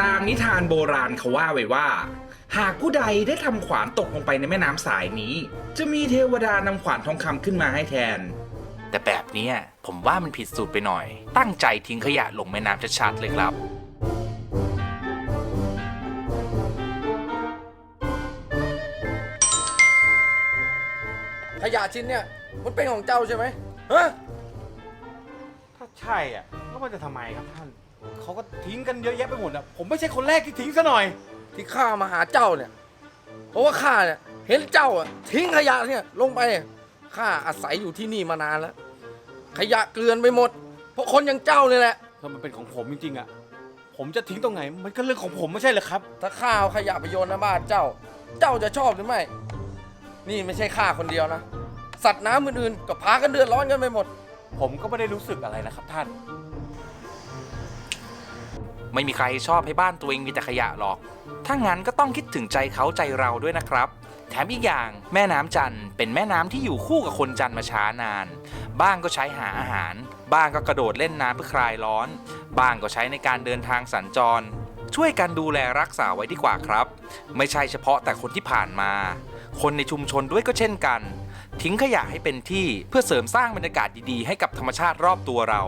ตามนิทานโบราณเขาว่าไว้ว่า หากผู้ใดได้ทำขวานตกลงไปในแม่น้ำสายนี้ จะมีเทวดานำขวานทองคำขึ้นมาให้แทน แต่แบบเนี้ยผมว่ามันผิดสูตรไปหน่อย ตั้งใจทิ้งขยะลงแม่น้ำชัดๆเลยครับขยะชิ้นเนี่ยมันเป็นของเจ้าใช่ไหมฮะ ถ้าใช่อะแล้วมันจะทำไมครับท่าน เขาก็ทิ้งกันเยอะแยะไปหมดอะผมไม่ใช่คนแรกที่ทิ้งซะหน่อย ที่ข้ามาหาเจ้าเนี่ย เพราะว่าข้าเนี่ยเห็นเจ้าอะทิ้งขยะเนี่ยลงไปเนี่ยข้าอาศัยอยู่ที่นี่มานานแล้ว ขยะเกลื่อนไปหมด เพราะคนอย่างเจ้าเนี่ยแหละ ถ้ามันเป็นของผมจริงๆอะผมจะทิ้งตรงไหน มันก็เรื่องของผมไม่ใช่เหรอครับ ถ้าข้าเอาขยะไปโยนหน้าบ้านเจ้า เจ้าจะชอบหรือไม่ นี่ไม่ใช่ข้าคนเดียวนะ สัตว์น้ำอื่นๆก็พากันเดือดร้อนกันไปหมด ผมก็ไม่ได้รู้สึกอะไรนะครับท่าน ไม่มีใครชอบให้บ้านตัวเองมีแต่ขยะหรอก ถ้างั้นก็ต้องคิดถึงใจเขาใจเราด้วยนะครับ แถมอีกอย่างแม่น้ำจันเป็นแม่น้ำที่อยู่คู่กับคนจันมาช้านาน บ้างก็ใช้หาอาหาร บ้างก็กระโดดเล่นน้ำเพื่อคลายร้อน บ้างก็ใช้ในการเดินทางสัญจร ช่วยกันดูแลรักษาไว้ดีกว่าครับ ไม่ใช่เฉพาะแต่คนที่ผ่านมา คนในชุมชนด้วยก็เช่นกัน ทิ้งขยะให้เป็นที่เพื่อเสริมสร้างบรรยากาศดีๆ ให้กับธรรมชาติรอบตัวเรา